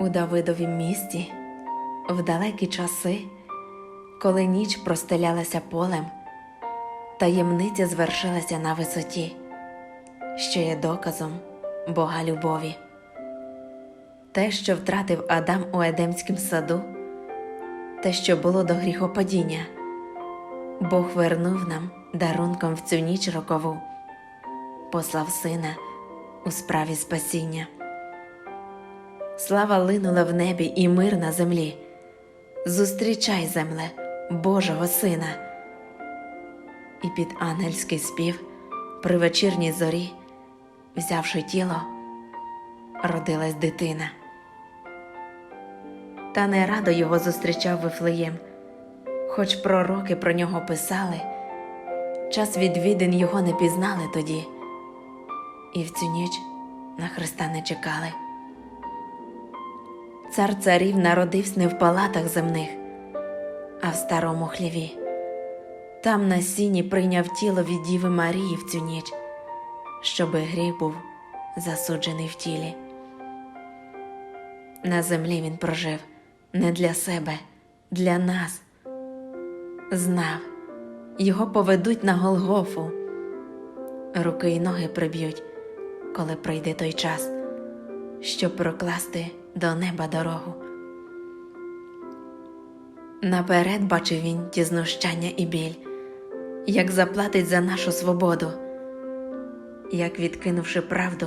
У Давидовім місті, в далекі часи, коли ніч простелялася полем, таємниця звершилася на висоті, що є доказом Бога любові. Те, що втратив Адам у Едемському саду, те, що було до гріхопадіння, Бог вернув нам дарунком в цю ніч рокову, послав сина у справі спасіння. Слава линула в небі і мир на землі. Зустрічай, земле, Божого Сина. І під ангельський спів при вечірній зорі, взявши тіло, родилась дитина. Та не радо його зустрічав Вифлеєм, хоч пророки про нього писали, час відвідин його не пізнали тоді, і в цю ніч на Христа не чекали. Цар царів народився не в палатах земних, а в старому хліві. Там на сіні прийняв тіло від Діви Марії в цю ніч, щоби гріх був засуджений в тілі. На землі він прожив не для себе, для нас. Знав, його поведуть на Голгофу, руки й ноги приб'ють, коли прийде той час, щоб прокласти до неба дорогу. Наперед бачив він ті знущання і біль, як заплатить за нашу свободу, як, відкинувши правду,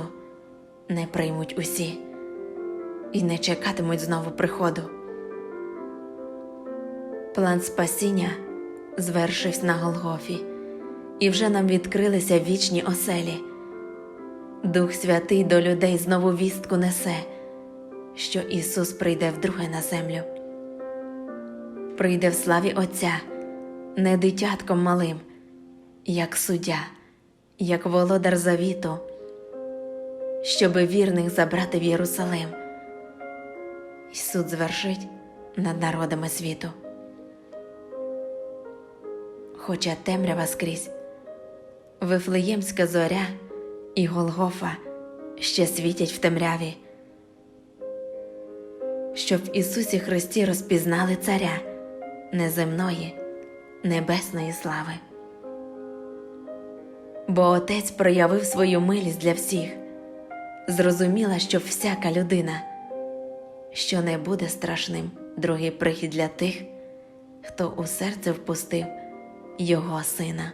не приймуть усі і не чекатимуть знову приходу. План спасіння звершився на Голгофі, і вже нам відкрилися вічні оселі. Дух Святий до людей знову вістку несе, що Ісус прийде вдруге на землю. Прийде в славі Отця, не дитятком малим, як суддя, як володар завіту, щоби вірних забрати в Єрусалим. І суд звершить над народами світу. Хоча темрява скрізь, Вифлеємська зоря і Голгофа ще світять в темряві, щоб в Ісусі Христі розпізнали Царя неземної, небесної слави. Бо Отець проявив свою милість для всіх, зрозуміла, що всяка людина, що не буде страшним другий прихід для тих, хто у серце впустив Його Сина.